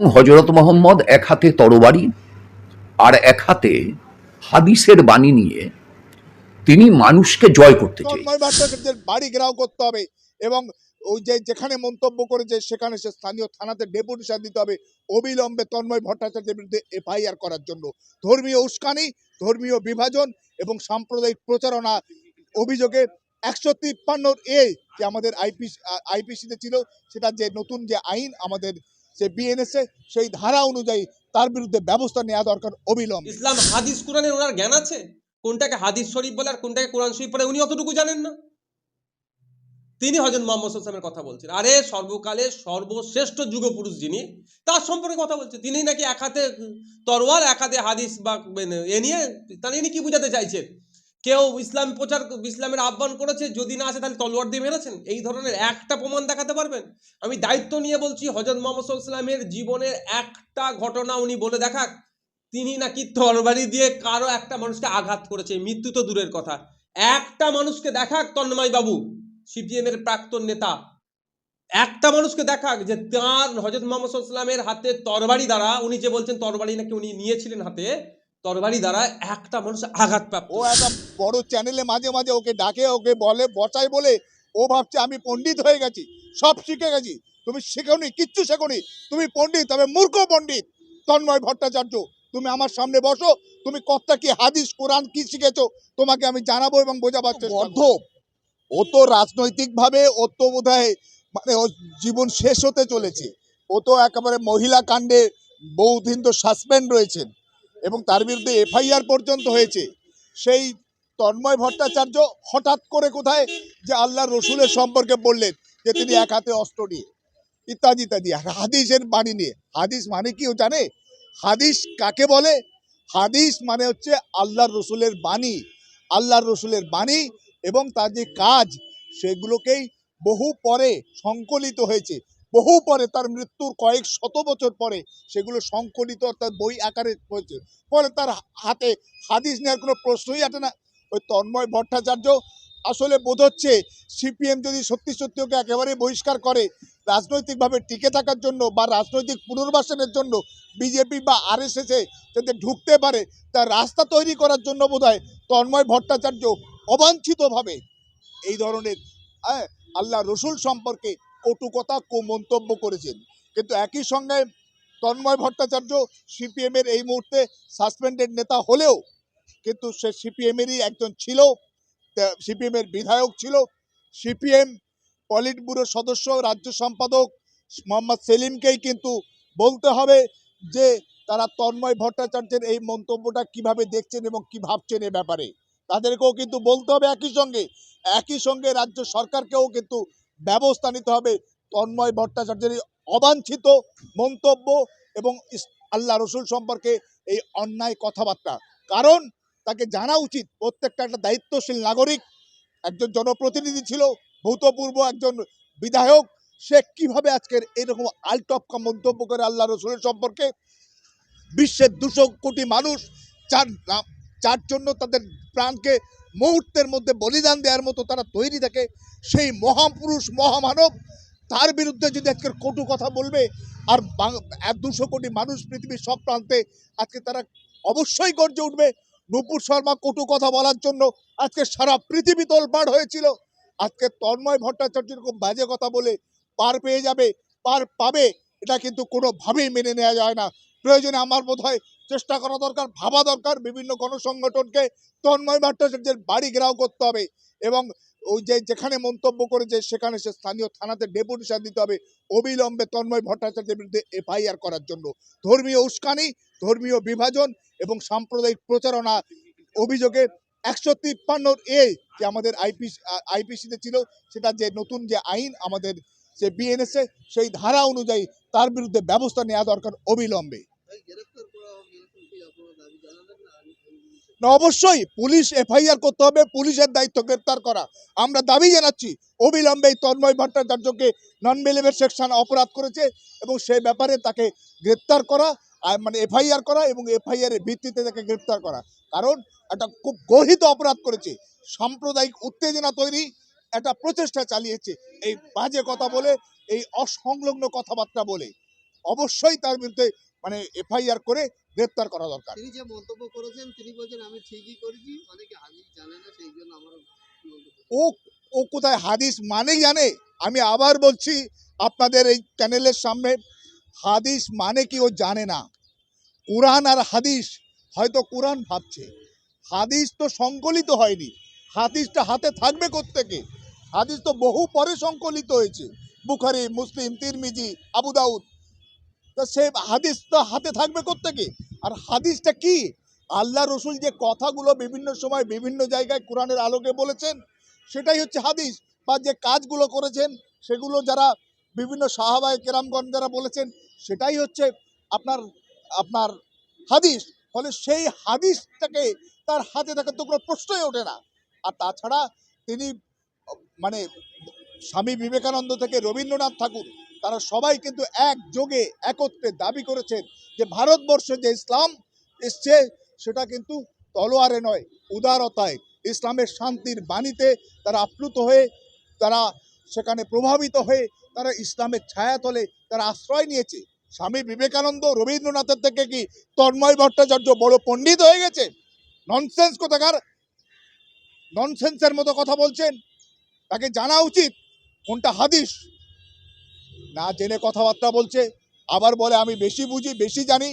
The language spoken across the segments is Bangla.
হজরত মোহাম্মদ এক হাতে তরবারি আর এক হাতে হাদিসের বাণী নিয়ে তিনি মানুষকে জয় করতে তন্ময় বাড়ি ঘেরাও করতে হবে এবং ওই যে যেখানে মন্তব্য করেছে সেখানে সে স্থানীয় থানাতে ডেপুটেশন দিতে হবে অবিলম্বে তন্ময় ভট্টাচার্যের বিরুদ্ধে এফআইআর করার জন্য। ধর্মীয় উস্কানি, ধর্মীয় বিভাজন এবং সাম্প্রদায়িক প্রচারণা অভিযোগে একশো তিপ্পান্ন এ যে আমাদের আইপিসি আইপিসিতে ছিল, সেটা যে নতুন যে আইন আমাদের যে বিএনএসএ সেই ধারা অনুযায়ী তার বিরুদ্ধে ব্যবস্থা নেওয়া দরকার অবিলম্বে। ইসলাম হাদিস কোরআনের ওনার জ্ঞান আছে? কোনটাকে হাদিস শরীফ বলে আর কোনটাকে কোরআন শরীফ বলে উনি অতটুকু জানেন না। তিনি হজরত মোহাম্মদ সাল্লামের কথা বলছেন। আরে সর্বকালে সর্বশ্রেষ্ঠ যুগপুরুষ যিনি, তার সম্পর্কে কথা বলছে। তিনি নাকি এক হাতে তরোয়াল, এক হাতে হাদিস বা এ নিয়ে, তাহলে ইনি কি বুঝাতে চাইছেন? কেউ ইসলাম প্রচার, ইসলামের আহ্বান করেছে, যদি না আসে তাহলে তলোয়ার দিয়ে মেরেছেন? এই ধরনের একটা প্রমাণ দেখাতে পারবেন? আমি দায়িত্ব নিয়ে বলছি, হজরত মোহাম্মদ সাল্লামের জীবনের একটা ঘটনা উনি বলে দেখাক। তিনি নাকি তরবারি দিয়ে কারও একটা মানুষকে আঘাত করেছে, মৃত্যু তো দূরের কথা। একটা মানুষকে দেখাক তন্ময় বাবু সিপিএম এর প্রাক্তন নেতা। একটা মানুষকে দেখাক যে তার, হজরত মোহাম্মদ সাল্লামের হাতে তরবারি দ্বারা, উনি যে বলছেন তরবারি নাকি উনি নিয়েছিলেন হাতে তরবারি দ্বারা একটা মানুষ আঘাত প্রাপ্ত ও একটা বড় চ্যানেলে মাঝে মাঝে ওকে ডাকে ওকে বলে বসায় বলে ও ভাবছে আমি পণ্ডিত হয়ে গেছি সব শিখে গেছি। তুমি শেখোনি কিচ্ছু শেখোনি তুমি পণ্ডিত তবে মূর্খ পণ্ডিত। তন্ময় ভট্টাচার্য তুমি আমার সামনে বসো তুমি কর্তা কি হাদিস কোরআন কি শিখেছো তোমাকে আমি জানাব এবং বোঝাবার চেষ্টা। ও তো রাজনৈতিকভাবে ও তো বোধ মানে ও জীবন শেষ হতে চলেছে। ও তো একেবারে মহিলা কাণ্ডে বহুদিন তো সাসপেন্ড রয়েছেন। এবং তার বিরুদ্ধে এফআইআর পর্যন্ত হয়েছে। সেই তন্ময় ভট্টাচার্য হঠাৎ করে কোথায়? যে আল্লাহ রসুলের সম্পর্কে বললেন যে তিনি এক হাতে অস্ত্র নিয়ে। ইত্যাদি ইত্যাদি। হাদিসের বাণী নিয়ে। হাদিস মানে কি ও জানে? হাদিস কাকে বলে? হাদিস মানে হচ্ছে আল্লাহর রসুলের বাণী। আল্লাহর রসুলের বাণী এবং তার যে কাজ, সেগুলোকেই বহু পরে সংকলিত হয়েছে। বহু পরে তার মৃত্যুর কয়েক শত বছর পরে সেগুলো সংকলিত অর্থাৎ বই আকারে হয়েছে। ফলে তার হাতে হাদিস নেওয়ার কোনো প্রশ্নই আসে না। ওই তন্ময় ভট্টাচার্য আসলে বোধ হচ্ছে সিপিএম যদি সত্যি সত্যি ওকে একেবারে বহিষ্কার করে রাজনৈতিকভাবে টিকে থাকার জন্য বা রাজনৈতিক পুনর্বাসনের জন্য বিজেপি বা আর আরএসএসে যাতে ঢুকতে পারে তার রাস্তা তৈরি করার জন্য বোধহয় তন্ময় ভট্টাচার্য অবাঞ্ছিতভাবে এই ধরনের হ্যাঁ, আল্লাহ রসুল সম্পর্কে কটু কথা মন্তব্য করেছেন। কিন্তু একই সঙ্গে তন্ময় ভট্টাচার্য সিপিএমের এই মুহূর্তে সাসপেন্ডেড নেতা হলেও কিন্তু সে সিপিএমেরই একজন ছিল সিপিএমের বিধায়ক ছিল। সিপিএম পলিট ব্যুরোর সদস্য, রাজ্য সম্পাদক মোহাম্মদ সেলিমকেই কিন্তু বলতে হবে যে, তারা তন্ময় ভট্টাচার্যের এই মন্তব্যটা কীভাবে দেখছেন এবং কি ভাবছেন এ ব্যাপারে। তাদেরকেও কিন্তু বলতে হবে একই সঙ্গে। একই সঙ্গে রাজ্য সরকারকেও কিন্তু ব্যবস্থা নিতে হবে। তন্ময় ভট্টাচার্যের এই অবাঞ্ছিত মন্তব্য এবং আল্লাহ রসুল সম্পর্কে এই অন্যায় কথাবার্তা। কারণ তাকে জানা উচিত, প্রত্যেকটা একটা দায়িত্বশীল নাগরিক। একজন জনপ্রতিনিধি ছিল, ভূতপূর্ব একজন বিধায়ক। সে কীভাবে আজকের এরকম আলটপকা মন্তব্য করে আল্লাহ রসুলের সম্পর্কে? বিশ্বের দুশো কোটি মানুষ নাম- যার জন্য তাদের প্রাণকে মুহূর্তের মধ্যে বলিদান দেওয়ার মতো তারা তৈরি থাকে। সেই মহাপুরুষ, মহামানব, তার বিরুদ্ধে যদি আজকের কটু কথা বলবে, আর দুশো কোটি মানুষ পৃথিবীর সব প্রান্তে আজকে তারা অবশ্যই গর্জে উঠবে নুপুর শর্মা কটু কথা বলার জন্য। আজকে সারা পৃথিবী তোলপাড় হয়েছিল। আজকে তন্ময় ভট্টাচার্য এরকম বাজে কথা বলে পার পেয়ে যাবে, পার পাবে, এটা কিন্তু কোনোভাবেই মেনে নেওয়া যায় না। প্রয়োজনে আমার বোধ হয় চেষ্টা করা দরকার, ভাবা দরকার বিভিন্ন গণসংগঠনকে তন্ময় ভট্টাচার্যের বাড়ি ঘেরাও করতে হবে এবং ওই যে যেখানে মন্তব্য করেছে সেখানে সে স্থানীয় থানাতে ডেপুটেশন দিতে হবে অবিলম্বে তন্ময় ভট্টাচার্যের বিরুদ্ধে এফআইআর করার জন্য। ধর্মীয় উস্কানি, ধর্মীয় বিভাজন এবং সাম্প্রদায়িক প্রচারণা অভিযোগে একশো তিপ্পান্ন এ যে আমাদের আইপিসি আইপিসিতে ছিল সেটা যে নতুন যে আইন আমাদের যে বিএনএসএ সেই ধারা অনুযায়ী তার বিরুদ্ধে ব্যবস্থা নেওয়া দরকার অবিলম্বে। না, অবশ্যই পুলিশ এফআইআর করতে হবে, পুলিশের দায়িত্ব গ্রেপ্তার করা। আমরা দাবি জানাচ্ছি, অবিলম্বে তন্ময় ভট্টাচার্যকে নন বেলেভের সেকশন অপরাধ করেছে এবং সেই ব্যাপারে তাকে গ্রেপ্তার করা মানে এফআইআর করা এবং এফআইআর এর ভিত্তিতে তাকে গ্রেপ্তার করা। কারণ একটা খুব গহিত অপরাধ করেছে, সাম্প্রদায়িক উত্তেজনা তৈরি, একটা প্রচেষ্টা চালিয়েছে, এই বাজে কথা বলে, এই অসংলগ্ন কথাবার্তা বলে। অবশ্যই তার বিরুদ্ধে মানে এফআইআর করে গ্রেপ্তার করা দরকার। তিনি যে মন্তব্য করেছেন তিনি বলছেন আমি ঠিকই করেছি অনেকে হাদিস জানে না সেই জন্য আমার ও ও কোথায় হাদিস মানে জানে? আমি আবার বলছি আপনাদের এই চ্যানেলের সামনে হাদিস মানে কি ও জানে না। কোরআন আর হাদিস হয়তো কোরআন ভাবছে। হাদিস তো সংকলিত হয়নি। হাদিসটা হাতে থাকবে কোত্থেকে? হাদিস তো বহু পরে সংকলিত হয়েছে। বুখারি মুসলিম তিরমিজি আবু দাউদ। তো সে হাদিস তো হাতে থাকবে কোত্থেকে? আর হাদিসটা কি? আল্লাহ রসুল যে কথাগুলো বিভিন্ন সময় বিভিন্ন জায়গায় কোরআনের আলোকে বলেছেন, সেটাই হচ্ছে হাদিস। বা যে কাজগুলো করেছেন, সেগুলো যারা বিভিন্ন সাহাবায় কেরামগণ যারা বলেছেন, সেটাই হচ্ছে আপনার আপনার হাদিস। ফলে সেই হাদিসটাকে তার হাতে থাকার তো কোনো প্রশ্নই ওঠে না। আর তাছাড়া তিনি মানে স্বামী বিবেকানন্দ থেকে রবীন্দ্রনাথ ঠাকুর তারা সবাই কিন্তু একযোগে, একত্রে দাবি করেছেন যে ভারতবর্ষে যে ইসলাম এসছে, সেটা কিন্তু তলোয়ারে নয়, উদারতায়। ইসলামের শান্তির বাণীতে তারা আপ্লুত হয়ে, তারা সেখানে প্রভাবিত হয়ে, তারা ইসলামের ছায়াতলে তারা আশ্রয় নিয়েছে। স্বামী বিবেকানন্দ রবীন্দ্রনাথের থেকে কি তন্ময় ভট্টাচার্য বড় পণ্ডিত হয়ে গেছে? ননসেন্স কোথাকার? ননসেন্সের মতো কথা বলছেন? তাকে জানা উচিত কোনটা হাদিস? না জেনে কথাবার্তা বলছে, আবার বলে, আমি বেশি বুঝি, বেশি জানি।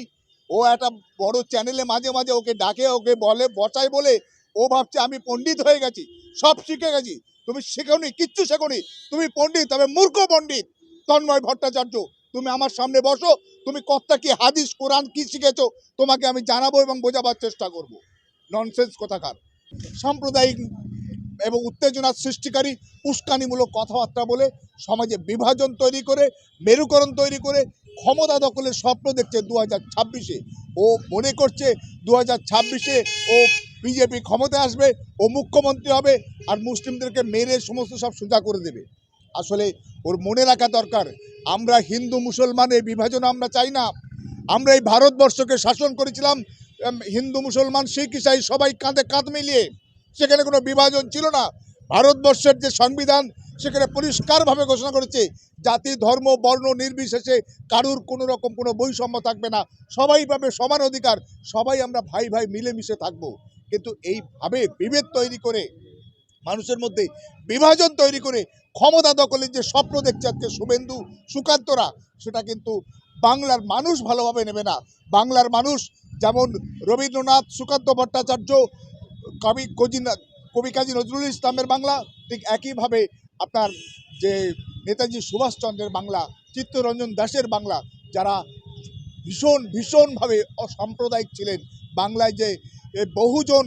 ও একটা বড় চ্যানেলে মাঝে মাঝে ওকে ডাকে, ওকে বলে, বসায় বলে, ও ভাবছে, আমি পণ্ডিত হয়ে গেছি, সব শিখে গেছি। তুমি শেখোনি, কিচ্ছু শেখোনি। তুমি পণ্ডিত, তবে মূর্খ পণ্ডিত। তন্ময় ভট্টাচার্য, তুমি আমার সামনে বসো। তুমি কর্তা কি, হাদিস, কোরআন কি শিখেছো, তোমাকে আমি জানাব এবং বোঝাবার চেষ্টা করব। ননসেন্স কোথাকার? সাম্প্রদায়িক এবং উত্তেজনার সৃষ্টিকারী, উস্কানিমূলক কথাবার্তা বলে সমাজে বিভাজন তৈরি করে, মেরুকরণ তৈরি করে ক্ষমতা দখলের স্বপ্ন দেখছে দু হাজার ছাব্বিশে। ও মনে করছে দু হাজার ছাব্বিশে ও বিজেপি ক্ষমতায় আসবে, ও মুখ্যমন্ত্রী হবে, আর মুসলিমদেরকে মেরে সমস্ত সব সোজা করে দেবে। আসলে ওর মনে রাখা দরকার, আমরা হিন্দু মুসলমান, এই বিভাজন আমরা চাই না। আমরা এই ভারতবর্ষকে শাসন করেছিলাম হিন্দু মুসলমান, শিখ, ইসাই, সবাই কাঁধে কাঁধ মিলিয়ে। সেখানে কোনো বিভাজন ছিল না। ভারতবর্ষের যে সংবিধান, সেখানে পরিষ্কারভাবে ঘোষণা করেছে, জাতি, ধর্ম, বর্ণ নির্বিশেষে কারুর কোনো রকম কোনো বৈষম্য থাকবে না। সবাই পাবে সমান অধিকার, সবাই আমরা ভাই ভাই মিলেমিশে থাকব। কিন্তু এইভাবে বিভেদ তৈরি করে, মানুষের মধ্যে বিভাজন তৈরি করে ক্ষমতা দখলের যে স্বপ্ন দেখছে আজকে শুভেন্দু, সুকান্তরা, সেটা কিন্তু বাংলার মানুষ ভালোভাবে নেবে না। বাংলার মানুষ যেমন রবীন্দ্রনাথ, সুকান্ত ভট্টাচার্য কবি কজি কবি কাজী নজরুল ইসলামের বাংলা, ঠিক একইভাবে আপনার যে নেতাজি সুভাষচন্দ্রের বাংলা, চিত্তরঞ্জন দাসের বাংলা, যারা ভীষণ, ভীষণভাবে অসাম্প্রদায়িক ছিলেন। বাংলায় যে বহুজন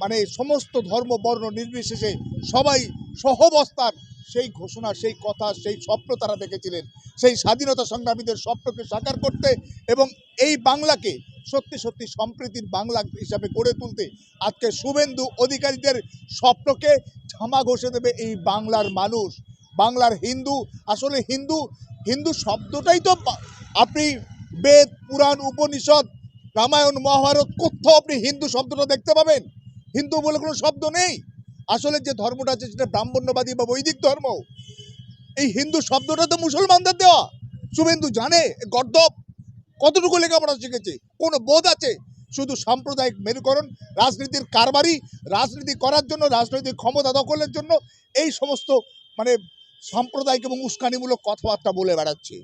মানে সমস্ত ধর্ম, বর্ণ, নির্বিশেষে সবাই সহবস্থান, সেই ঘোষণা, সেই কথা, সেই স্বপ্ন তারা দেখেছিলেন। সেই স্বাধীনতা সংগ্রামীদের স্বপ্নকে সাকার করতে এবং এই বাংলাকে সত্যি সত্যি সম্প্রীতির বাংলা হিসাবে গড়ে তুলতে আজকে শুভেন্দু অধিকারীদের স্বপ্নকে ঝামা ঘষে দেবে এই বাংলার মানুষ। বাংলার হিন্দু, আসলে হিন্দু হিন্দু শব্দটাই তো আপনি বেদ, পুরাণ, উপনিষদ, রামায়ণ, মহাভারত, কোথাও আপনি হিন্দু শব্দটা দেখতে পাবেন। হিন্দু বলে কোনো শব্দ নেই। আসলে যে ধর্মটা আছে সেটা ব্রাহ্মণ্যবাদী বা বৈদিক ধর্ম। এই হিন্দু শব্দটা তো মুসলমানদের দেওয়া। শুভেন্দু জানে গর্দব কতটুকু লেখাপড়া শিখেছে? কোনো বোধ আছে? শুধু সাম্প্রদায়িক মেরুকরণ, রাজনীতির কারবারি, রাজনীতি করার জন্য, রাজনৈতিক ক্ষমতা দখলের জন্য, এই সমস্ত মানে সাম্প্রদায়িক এবং উস্কানিমূলক কথাবার্তা বলে বেড়াচ্ছে।